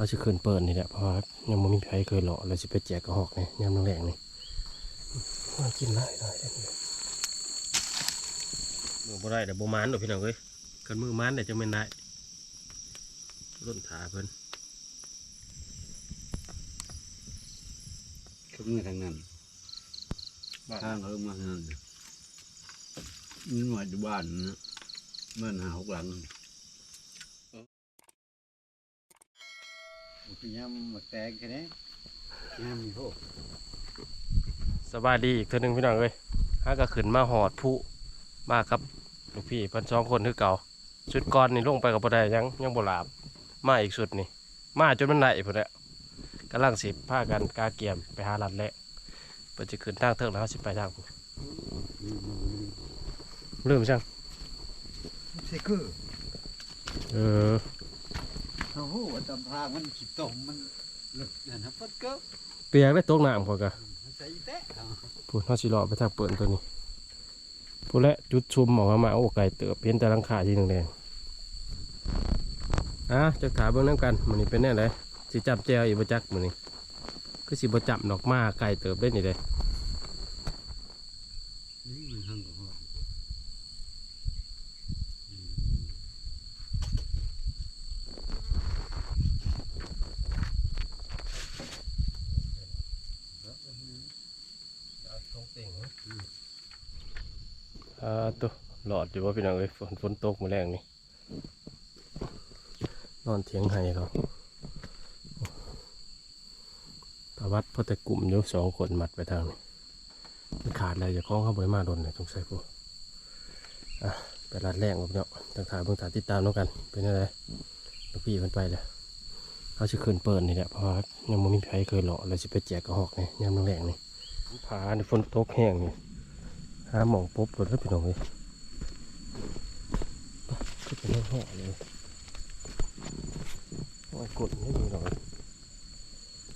เขาจะขึ้นเปิดนี่แหละเพราะว่ายังไม่มีใครเคยหล่อเลยจะไปแจกกระหอกเนี่ยยามแรงๆนี่มากินไล่ไล่มือบ่ได้แต่บ่มานหรอกพี่น้องเอ้ยกันมือมานเนี่ยจะไม่ได้ต้นขาเพิ่นทุกเมื่อทางนั้นทางเออมาทางนั้นนี่หน่วยอยู่บ้านนะเมื่อหาหกหลัง ยายมมาแตกแค่นี้ยามมีพวกสบายดีอีกเท่านึงพี่น้องเอ้ยฮาก็ขึ้นมาหอดผู้มากครับลูกพี่พิ่นสองคนคือเก่าชุดก่อนนี่ลงไปกับบ่ได้ยังยังบ่หลาบมาอีกสุดนี่ มาจนมันไหลพุ่นแหละกำลังสิพากันกาเกียมไปหาลัดแหละเปิดจะขึ้นทางเทิงแล้วสิไปทางผู้ลืมจังใช่คือเออ โอ้โหตำพางมันขีดตมมันหลุดเดี๋ยวนะปัดเก้าเปียกได้ตกน้ำพอกะมันใส่แตะเอาพูดเฮาสิเลาะไปทางเปิดตัวนี้พูดและจุดชุมออกมามาโอ้ไก่เติบเพี้ยนแต่หลังคาที่แดงๆอะจะถามเบิ่งนํกันมื้อนี้เป็นแน่ไดสิจับแจวอีกบ่จักมื้อนี้คือสิบ่จับดอกมาไก่เติบได้นี่เด้นี่มันห้างกับพ่ออืม อ่าตัวหล อดอยู่ว่าพี่น้องเอ้ยฝนฝนตกมาแรงนี่นอนเถียงไห้เขาประวัติพอแต่กลุ่มยู่สองคนมัดไปทางนี้มันขาดอะไรจะคล้องเข้าไปมาโดนเลยสงสัยพวกอะไปรัดแรงกับเนาะทางถ่ายเบิ่งถ่ายติดตามน้องกัน เป็นอะไรลูกพี่มันไปเลยเขาจะขึ้นเปิดนี่แหละเพราะยังไม่มีใครเคยหล่อเลยจะไปแจกกระหอกเนี่ยยามแรงนี่ผาในฝนตกแห้งนี่หาหมองปุ๊บรถแล้วพี่น้องเลย ก็เป็นเรื่องห่อเลยโอ้ยกดไม่มีหรอก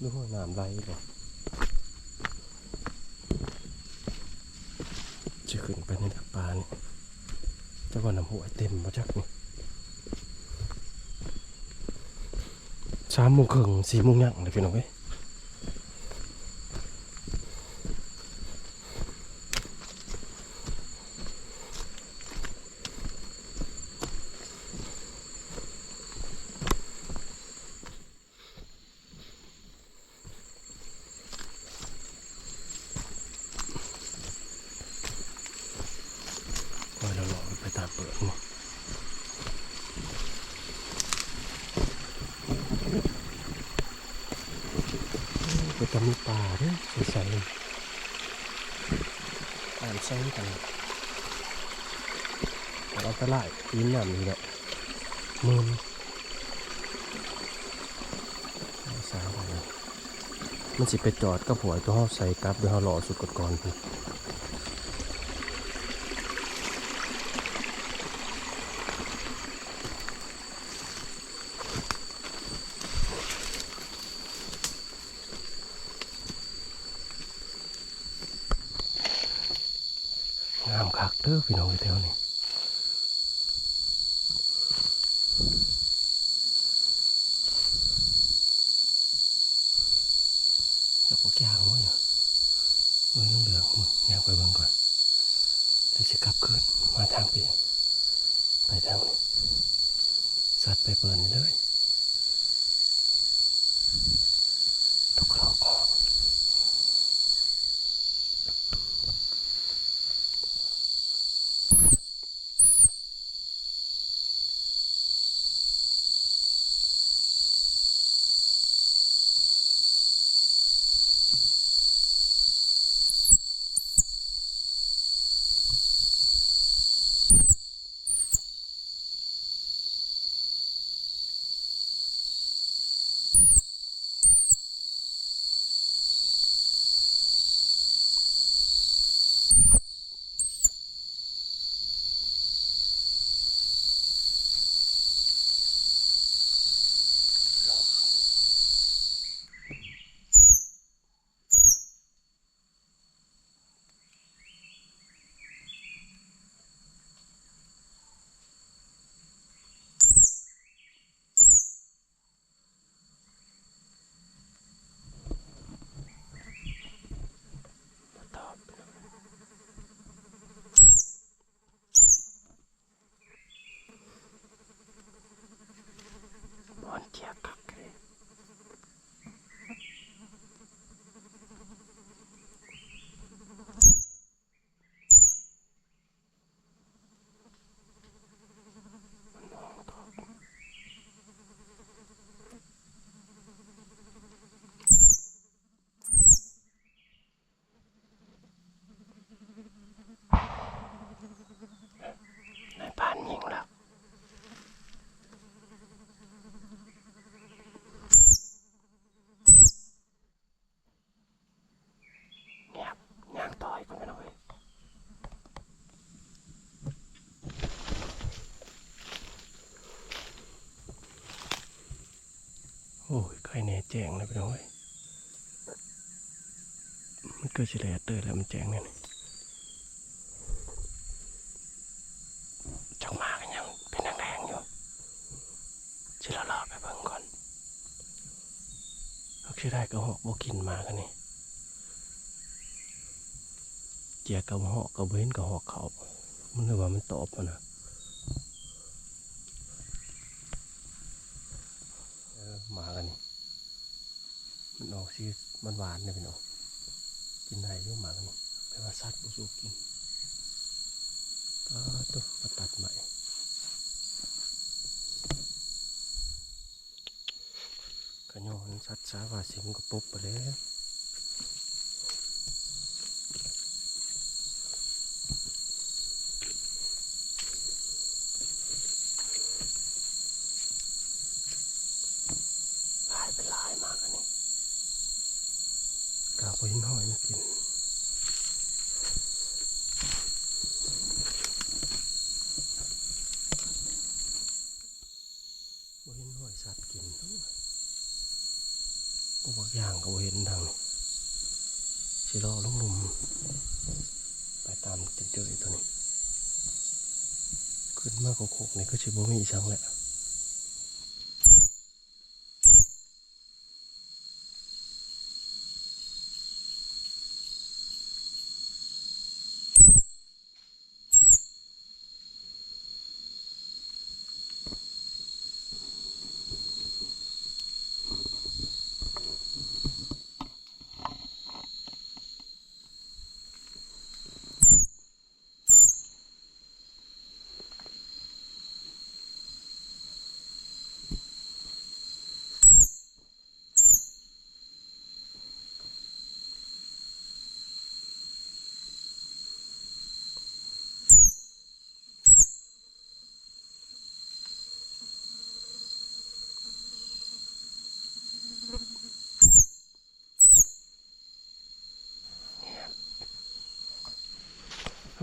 ดูว่าน้ำไหลบ่จะขึ้นไปในดักปลานี่จะว่าน้ำหัวเต็มมาจักนี่สามโมงครึ่งสี่โมงยังเลยพี่น้องเอ้ย ปล่อยเราหลอกไปตามเปิดนี่ไปตำ มีป่าด้วยใสๆอ่านใส่กันเราตลาดปีนหนามนี่แหละมืนสาวไปมันสิไปจอดกับหัวตัวเขาใส่กลับด้วยเขาหล่อสุดกดก่อนพี่ งามคัก เด้อพี่น้องแถวนี้ดอกบักยางวะเนี่ยเอ้ยเหลืองๆมึงอยากไปเบิ่งก่อนแล้วจะกลับคืนมาทางพี่ไปทางนี้สัตว์ไปเปิดเลย อ้ยไข่แน่แจ้งเลยพี่น้องเอ้ยมันเกิดสิแลเตอร์แล้วมันแจ้งเนี่ยจังมากันยังเป็นแดงๆอยู่ชิลาลาไปเบิ่งก่อนเอาชื่อได้ก็หอกบ่กินมากันนี่เจียกับหอกกับเว้นกับหอกเขามันเลยว่ามันตอบมานะ หมากันนี่มันออกซีมันหวานเนี่ยพี่น้องกินได้ยุ่หมากันนี่แปลว่าสัตว์บุสูกินก็ตุ๊กมาตัดใหม่กระโยนสัตว์สาวาสิงก็ปุ๊บไปแล้วลายเป็นลายมากอันนี้กาบ หินห้อยมากินบ่เห็นห้อยสัตว์กินด้วยกูบอกอย่างก็บ่เห็นทางนี้สิรอลงลุมไปตามจนเจอตัวนี้ ขึ้นมากกว่าโคกนี่ก็ชิบ่มีอีสังแหละ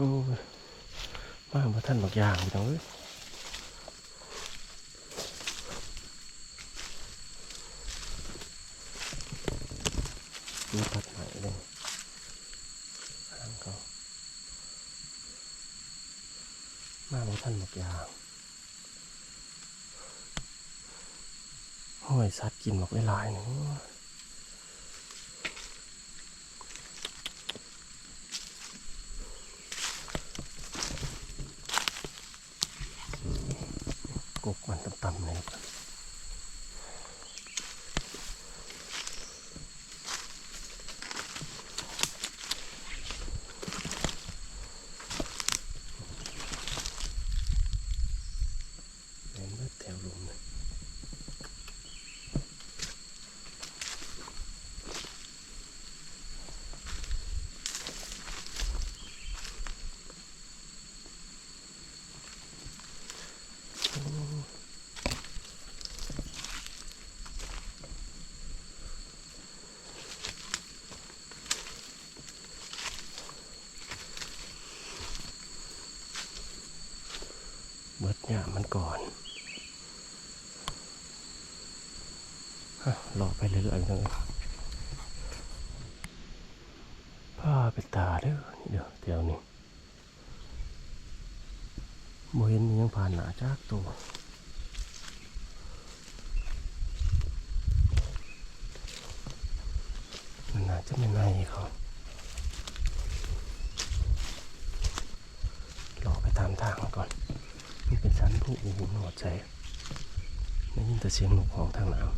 มาบ่ท่านบอกอย่างพี่น้องเอ้ยมีตัดใหม่เลยทางเขามาบ่ท่านบอกอย่างห้อยสัตว์กินบอกหลายๆหนึ่ง กกมันต่ำๆเลยครับเห็นเบิดแถวลมเลย เบิดเนี่ยมันก่อนรอไปเรื่อยๆเลยผ้าไปตาเด้อนี่เดี๋ยวเดี๋ยวนี้โมเห็นยังผ่านหนาจากตัวมันน่าจะไม่ในเขารอไปตามทางก่อน มัน โอ้โหหนวดใจได้ยินแต่เสียงนกของทางหนาว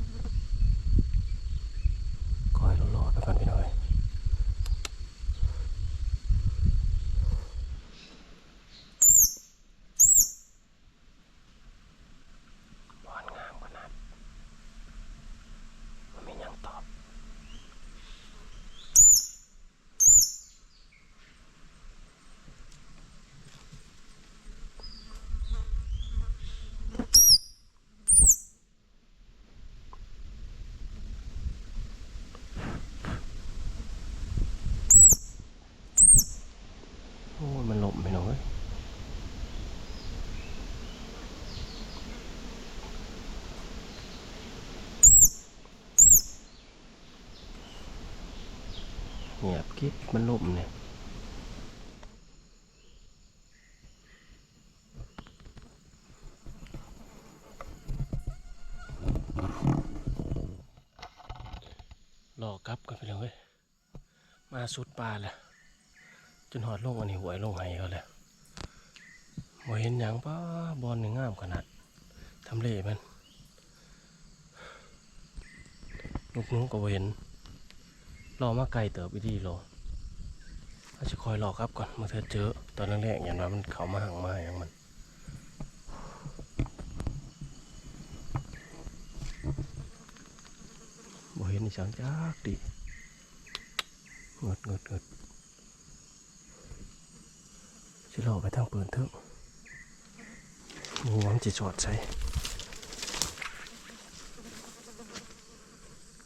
คอยรอๆไปก่อนพี่น้อยบอนงามขนาดมันไม่ยังตอบิดมันล่มเนี่ยรอกลับกันไปเลยมาสุดป่าแล้วจนหอดลงอันนี้หวยลงไห้เขาแล้วบ่เห็นหยังป้าบอลหนี่งงามขนาดทำเลมันลูกนู้ก็บ่เห็นรอมาไกลเติบอีดีรออาจะคอยรอครับก่อนเมื่อเธอเจอ ตอนแรกๆอย่างว่ามันเขามาหังมาอย่างมันบ่เห็นอีสังจักดิเงิดเงิดเงิดสิรอไปทางปิดเถอะมูหวังจะจอดใส่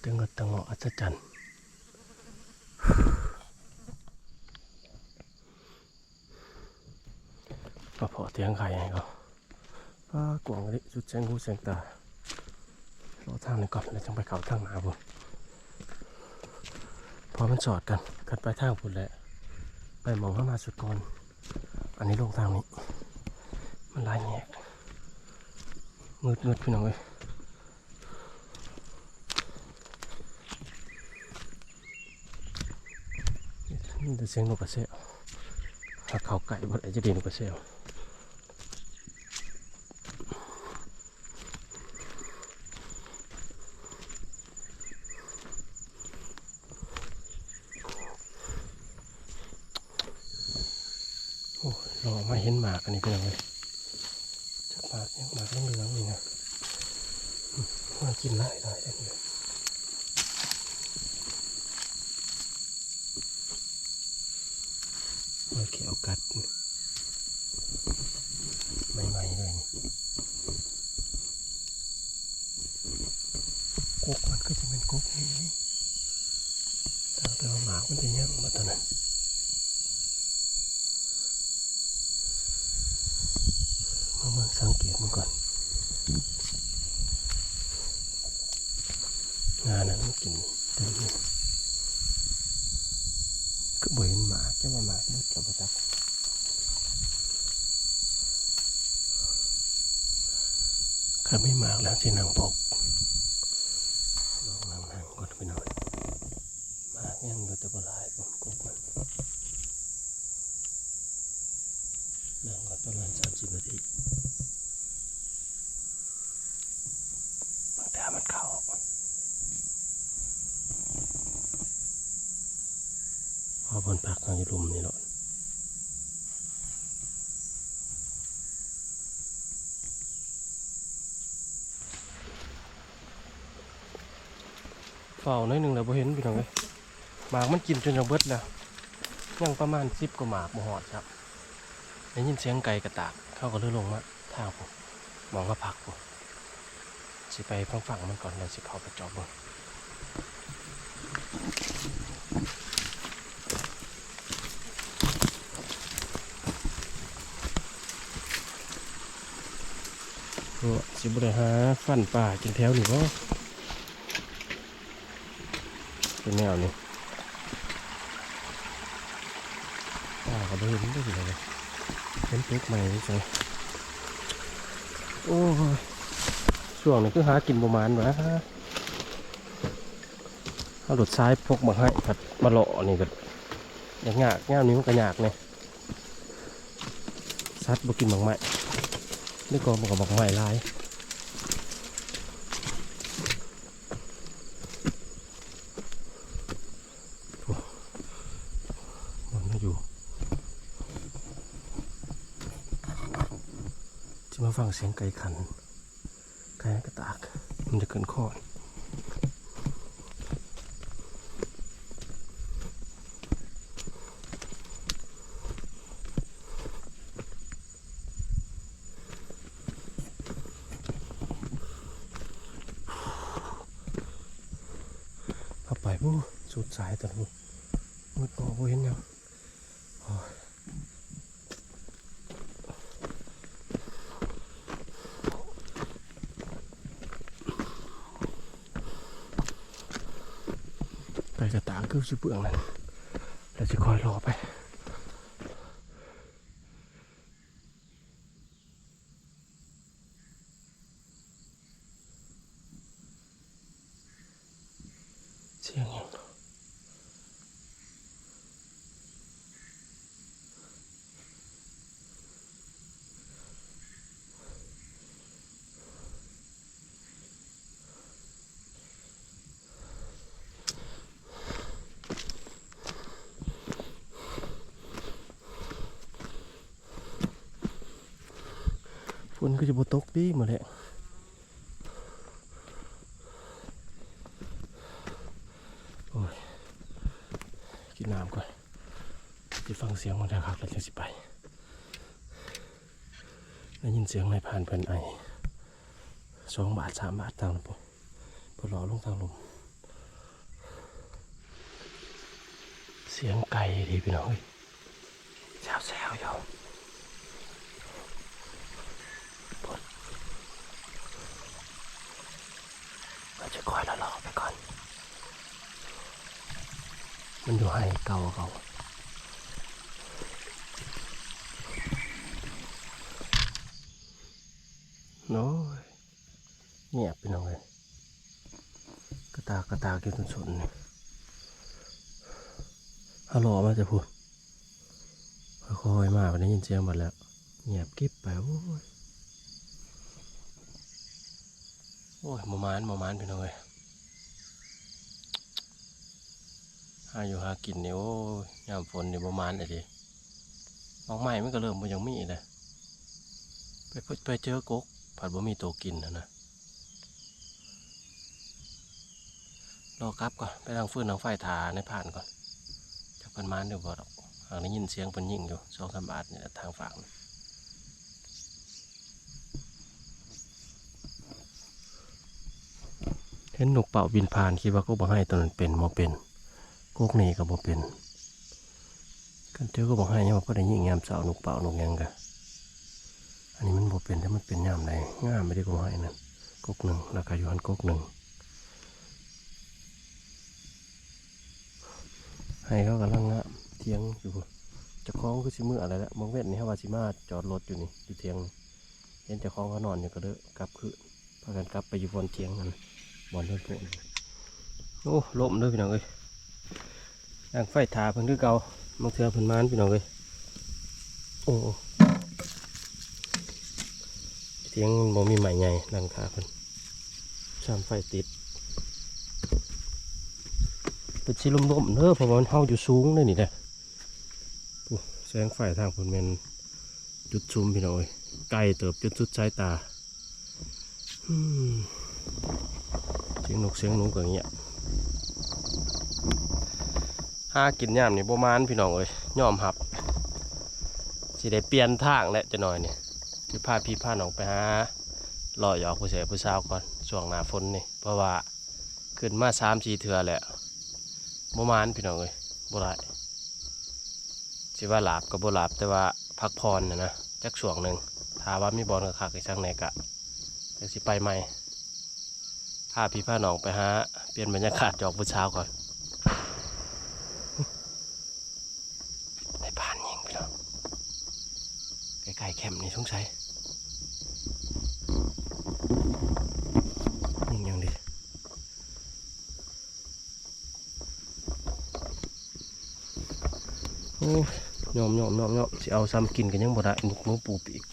ตึงเงิดตังเหาะอัศจรรย์ มาพอเตียงไข่ให้เขาป้ากวางเลยสุดแสงหูแสงตารอทางนี้ก่อนแล้วจังไปเขาทางหนาบุญพอมันสอดกันกันไปทางบุญแหละไปมองเข้ามาสุดก่อนอันนี้ลงทางนี้ มันลายแยกมืดมืดพี่น้องเลยนี่แต่เสียงนกกระเซาถ้าเขาไก่บ่ได้จะดีนกกระเซาโอ้ยรอมาเห็นหมากอันนี้เป็นยังไงจากหมากเนี่ยหมากเหลืองนี่นะมากินไล่ไล่ได้เลยมาเขียวกัดนี่ใหม่ๆเลยนี่กกมันก็จะเป็นกกนี้แต่แต่ว่าหมากมันจะยังมาตอนนั้น มาเมืองสังเกตมันก่อน งานนั้นมันกินเต็มเลยก็บ่เห็นหมาจะมาหมามืดกับจัก ข้าไม่มากแล้วสินางพกลองนั่งนั่งก่อนไปหน่อย มากยังอยู่แต่บลายบนกุกมันนั่งก่อนประมาณสามสิบนาทีมันแต่มันเข้าพอบนพักกันอยู่ลุมนี่หรอกเฝ้าหน้อยหนึ่งแล้วบ่เห็นพี่น้องเลยห มันกินจนจะเบิดแล้วยังประมาณสิบกว่าหมากบ่หอดครับได้ยินเสียงไก่กระตากเขาก็เลื่อนลงมาทางผมมองก็พักผมสิไปฟังฝั่งมันก่อนเลยสิเข้าไปจอบเบิ่งสิบุได้หาฟันป่ากินแถวหนี่บ่เป็นแนวนี้ป่าก็บ่ เห็นได้สิเลยเห็นเป็กใหม่ใช่โอ้ช่วงนี้คือหากินประมาณวะเอาหลุดซ้ายพกมาให้ผัดมาหล่อนี่ก็ยากยากย่ามนี้มันก็ยากเนี่ยซัดบ่กินบางไม้นี่ก็บอกกับบางไม้ลายโอ้มันไม่อยู่ที่มา ฟังเสียงไก่ขัน ไก่กระตาก มันจะเกินข้อไปผู้สุดสายแต่ผู้มืดบอกว่าเห็นยัง ชิเปืองแล้วจะคอยรอไป นก็จะบตกดีหมาแหละกินน้ำก่อนจะฟังเสียงมันนะครับแล้วจะสิไปได้ยินเสียงในผ่านเพิ่นไอสองบาทสามบาททางลมพอหล่อลงทางลมเสียงไก่ดีพี่น้องเอ้ยแซวแซวๆอยู่ปวดเราจะคอยละรอไปก่อน มันอยู่ให้เก่าเขาน้ยเงียบไปหน่อยกระตากระตากอยู่ตรงสนนี่ฮัลโหลมาจะพูดค่อยๆมาวันนี้ยินเสียงหมดแล้วเงียบกิ๊บไปโอ้ยโอ้ยมอมานมอมานไปหน่อยาอยู่หากินนี่โอ้ยามฝนนี่ประมาณไอ้ดิออกใหม่มันก็เริ่มมันยังมีเลยไปไปไปเจอกกผัดบ่มีตัวกินนะนะรอกลับก่อนไปทางฟืนทางไฟถาในผ่านก่อนจากเพิ่นมานเดี๋ยวบอกหางได้ยินเสียงเพิ่นยิ่งอยู่สองสามบาทนี่แหละทางฝั่งเห็นนกเป่าบินผ่านคิดว่าก็บ่ให้ตัวนั้นเป็นบ่เป็น กกนี่ก็บ่เป็นกันเจอก็บอกให้ยังว่าพอได้ยิงยามสาวนกเป่านกยังกะอันนี้มันบ่เป็นแต่มันเป็นยามใดงามไม่ได้ก็ให้นั่นกกหนึ่งราคาอยู่หันกกหนึ่งให้เขากำลังงามเทียงอยู่จะคล้องคือสิมืออะไรละมองเวทนี่ฮะว่าสิมาจอดรถอยู่นี่อยู่เทียงเห็นจะคล้องเขานอนอยู่ก็เด้อกลับคือพากันกลับไปอยู่บนเทียงนั่นบนเพื่อนพวกนี่โอ้ลมเด้อพี่น้องเอ้ยางไฟถาเพิ่นคือเก่าบางเทื่อเพิ่นมานพี่น้องเอ้ยโอ้เสียงมันบ่มีใหม่ใหญ่ดังขาเพิ่นชามไฟติดเป็นสิลมๆเด้อเพราะว่ามันเฮาอยู่สูงเลยนี่แหละแสงไฟทางเพิ่นแม่นจุดซุมพี่น้องเอ้ยไกลเติบจนสุดสายตาเสียงนกเสียงหนูก็เงียากินยามนี่ประมาณพี่น้องเอ้ยยอมหับสิได้เปลี่ยนทางแล้วจะหน่อยเนี่ยคือพาพี่พาน้องไปหาลอยหยอกผู้ชายผู้สาวก่อนช่วงหน้าฝนนี่เพราะว่าขึ้นมาสามสี่เถื่อแล้วประมาณพี่น้องเอ้ยบ่ได้สิว่าหลาบกับบ่หลาบแต่ว่าพักพรนะนะจักช่วงหนึ่งถ้าว่ามีบอลกับคักอีกช่างไหนกะเดี๋ยวสิไปใหม่พาพี่พาน้องไปหาเปลี่ยนบรรยากาศหยอกผู้สาวก่อนบ้านยิงพี่น้องใกล้ๆ แคมป์นี่สงสัยยิงยังดีโอ้ยยอมยอมยอมยอมสิเอาซ้ำกินกันยังบ่ได้หนุกหนูปูปีก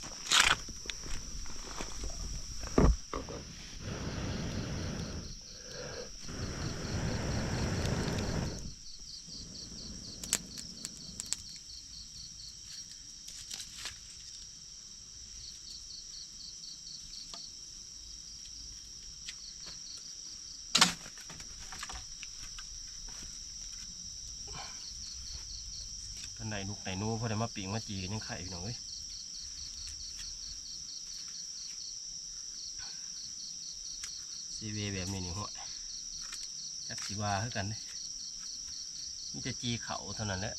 กันไหนนุกไหนหนูพอได้มาปีก มาจีกันยังไข่พี่อยซีเวแบบนี้นี่หัวจักสีวาคือกันเด้มีแต่จีเขาเท่านั้นแหละ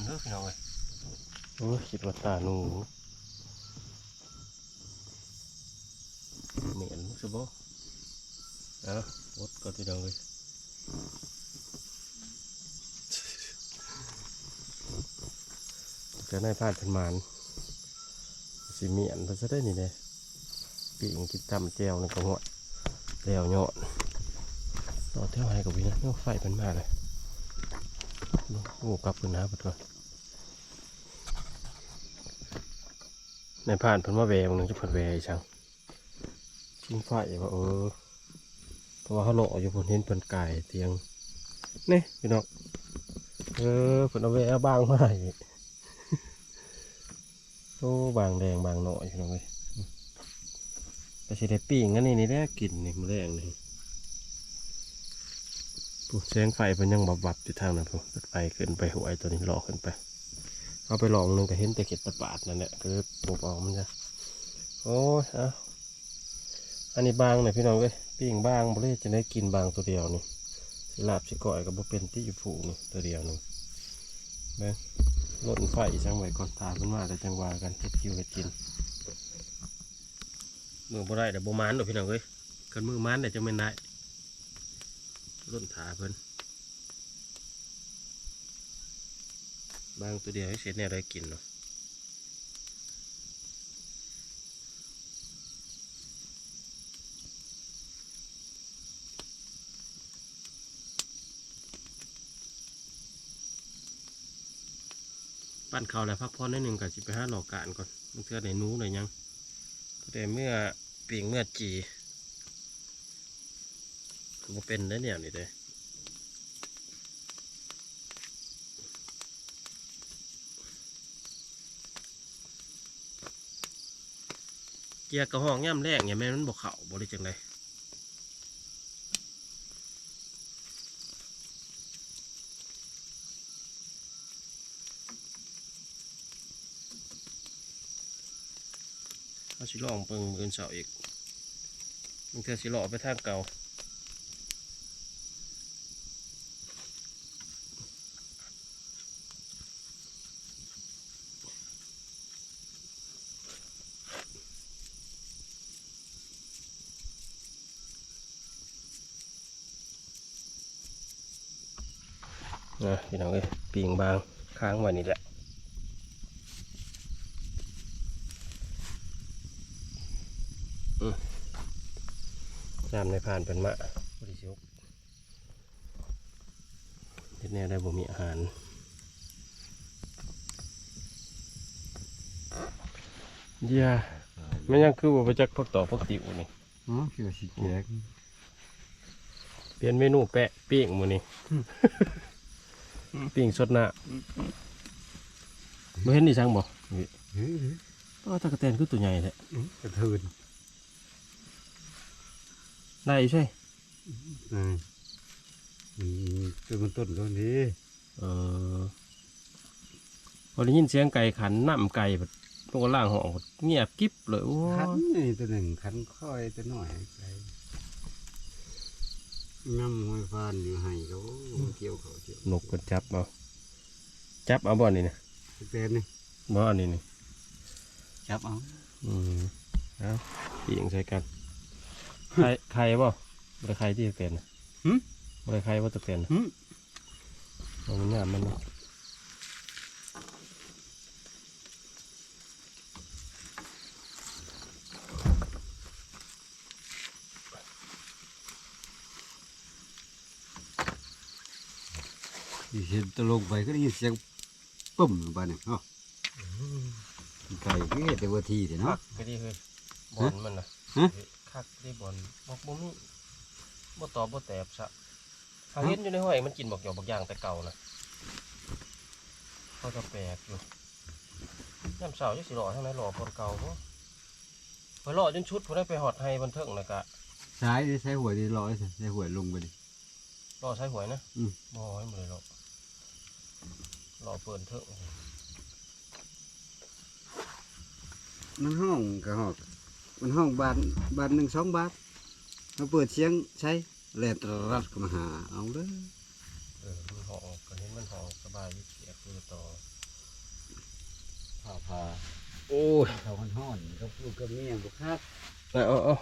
ำเด้อพี่น้องเอ้ย โอ้คิดว่าตาหนูเหม็นสบอ้าวดก็พี่น้องเลยจะได้พลาดเป็นมานสิเมียนมันจะได้นี่เลยปีงกินตำแจวในกระหัวแล้วยอดต่อเท่าไหร่กับวินะนี่ไฟเป็นมาเลยโอ้กลับขึ้นนะเพื่อนก่อน ในผ่านเพิ่นมาแววนึงจะเพิ่นแวอีช่างทิ้งไฟว่าเออเพราะว่าเขาโลออยู่เพิ่นเห็นเพิ่นไก่เตียงนี่พี่น้องเออเพิ่นเอาแววบางมาอีกโอ้บางแดงบางหน่อยพี่น้องเอ้ยก็สิได้ปิ้งอันนี้นี่แหละกินนี่มื้อแรงนี่ปุ๊บแสงไฟมันยังบับบับอยู่ทางนั้นปุ๊ไฟขึ้นไปหัวไอตัวนี้หลอกขึ้นไป เอาไปลองหนึงก็เห็นแต่เข็ดตะปาดนั่นแหละก็เลยปลูกออกมันจะโอ้ยเอาอันนี้บางหน่อยพี่น้องเว้ยปิ้งบางบ่เลยจะได้กินบางตัวเดียวนี่สิลาบสิก่อยกับบ่เป็นที่อยู่ผูกนี่ตัวเดียวนึงเบ้งลดไฟจังไว้ก่อนตาขึ้นมาแต่จังหวากันเฮ็ดคิวเฮ็ดกินมือบ่ได้เดี๋ยวบ่มานดอกพี่น้องเว้ยกันมือมานเดี๋ยวจะไม่ได้ต้นถาเพิ่น บางตัวเดียวให้เสร็จแนวได้กินเนาะปั้นเขาแล้วพักผ่อนได้หนึ่งกับสิไปห้าหลอกการก่อนมันเทือในหนู้น่อยยังแต่เมื่อปีงเมื่อจีบ่เป็นได้เนี่ยนี่เด้ เกียร์กระห้องย่ำแรกเนี่ยแม่นมันบอกเข่าบริจังเลยเอาสิลองเปิงมืออนเสาอีกมันเคือสิหลอไปทางเก่า นะพี่น้องเอ้ยปีงบางค้างไว้นี่แหละอืมน้ำในผ่านเป็นมะบริสุทธิ์เฮ็ดแน่ได้บ่มีอาหารเดี๋ยาไม่ยังคือว่าไปจักพักต่อพักติวนี่อ๋อคือสิแจกเปลี่ยนเมนูแปะปิ้งมือนี่ ปิ้งสดหน้าไม่เห็นนี่ช่างบ่เฮ้ยป้าตะกะแตนคือตัวใหญ่แท้กระเทินได้อยู่ใช่อ่าอืมตัวมันต้นก็นี้เออพอได้ยินเสียงไก่ขันน้ำไก่แบบตรงล่างห้องเงียบกิ๊บเลยโอ้ขันยนี่ตัวหนึ่งขันค่อยตัวหน่อยไป น้ำห้อยฟานอยู่ให้เขาเกี่ยวเขาเกี่ยวนกก็จับเอาจับเอาบ่อนี่นะเต้นนี่บ่อนี่นี่จับเอาอืมเอาปิ้งใส่กันไข่ไข่บ่บ่ได้ไข่ที่ตะแตนนะบ่ได้ไข่ว่าตะแตนนะหึเอามันงามมันเนาะ เห็นตะลงไปก็ได้ยินเสียงปุ่มลงไปเนี่ยเนาะไก่ก็เห็นแต่ว่าทีเถอะคัเนาะกก็ดีเลยบอลมันนะฮะ คักก็ดีบอลบอกบ่มีบ่ตอบบ่แตบซะหาเห็นอยู่ในห้อยมันกินบอกหยอกบอกย่างแต่เก่านะเขาก็แปลกอยู่ย่ำเสาจะสิหล่อทั้งนั้นหล่อคนเก่าเพราะไปหล่อจนชุดผมได้ไปหอดให้บันเทิงเลยกะใช้ใช้หวยดีร้อยใช้หวยลงไปดิ หล่อใช้หวยนะอืม บ่ให้หมดเลยหล่อห ล่อเปิดเถิงมันห้องกับห้องมันห้องบาทบาทหนึ่งสองบาทมาเปิดเสียงใช้แลตรัดก็มาหาเอาเลยเออมันห่อก็เห็นมันห่อสบายวิเกียคือต่อผ่าพาโอ้ยเขามันห่อนก็พูดกับเมียบุคักเอาเอาเอา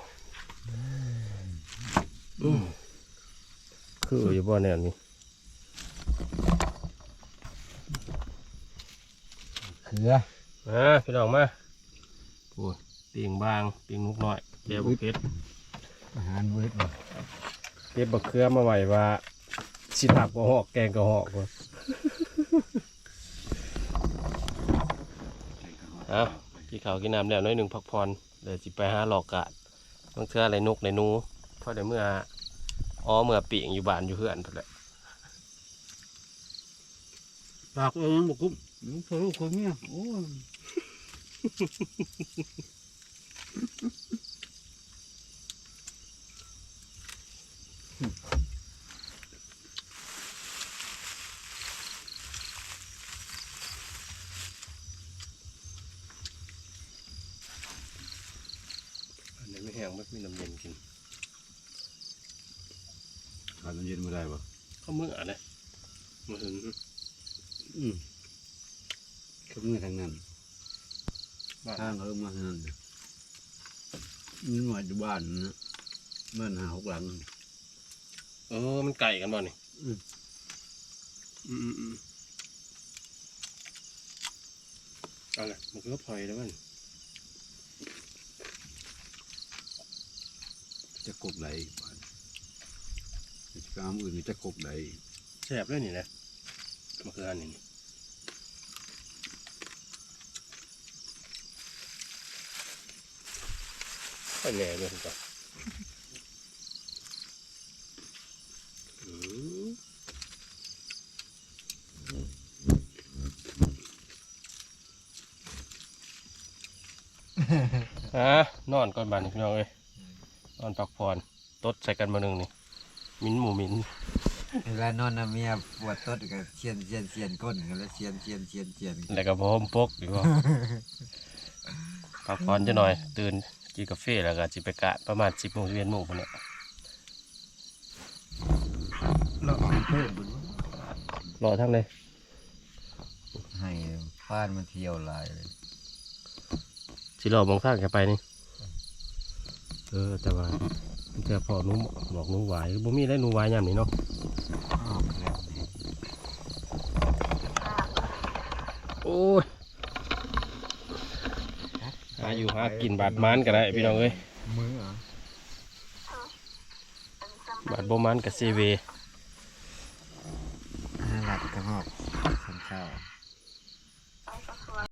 อืมคืออยู่บ่เนี่ยนี่ เขือมาพี่น้องมาโอ้ยปิงบางปิงมุกน้อยเดี๋ยวบุเพชรอาหารเวทบ่เก็บบักเขือมาไว้ว่าสิลาบก็หอกแกงก็หอกว่ะเอากินข้าวกินน้ำแล้วน้อยหนึ่งพักผ่อนเดี๋ยวสิไปหาหลอกกาดบางเทื่ออะไรนกในหนูเพราะเดี๋ยวเมื่ออ๋อเมื่อปีงอยู่บ้านอยู่เพื่อนพุ่นแหละปากเองบอกกุ้ มลูกเธอลูกคนเมียโอ้ยอันนี้ไม่แห้งไม่มีน้ำเย็นกินขาดน้ำเย็นไม่ได้ปะเขาเมื่อนะมาถึงอืม ก็มือทางนั้นบ้านทางเออมาทางนั้นนี่หน่วยอยู่บ้านนะบ้านหาหกหลัง เออ มันไก่กันบ่นี่อืมอืมอืมอืมเอาละมันก็พลอยแล้วมันจะกบไหลบ้านกิจกรรมอื่นจะกบไหลแซ่บเลยนี่นะมันคืออันนี้นี่ค่ อยแหน่เลยจ้ะอืมอะนอนก่อนบานนี่พี่น้องเอ้ยนอนพักผ่อนตดใส่กันมาหนึ่งนี่มิ้นหมูมิ้นเวลานอนนะเมียปวดต้นก็เชียนเชียนเชียนก้นกันแล้วเชียนเชียนเชียนเชียนแล้วก็พร้อมปกอยู่ว่าพักผ่อนจะหน่อย ตื่น กินกาแฟแล้วก็จิไปกะประมาณสิบโมงเวียนโมงพวกเนี้ยเราเอาเพิ่มบุญรอทั้งเลยให้ฟ้านมันเที่ยวหลายเลยสิรอมองทางแกไปนี่เออแต่ว่าแต่พอหนูบอกหนูไหวายบ่มีได้หนูไหวายยามนี้เนาะอ้าวแล้วนี่โอ้ย หาอยู่หากินบาดมันก็ได้พี่น้องเอ้ยมือเหรอบาดบ่มันกับซีเวอาหลับกระหอบสันข้าว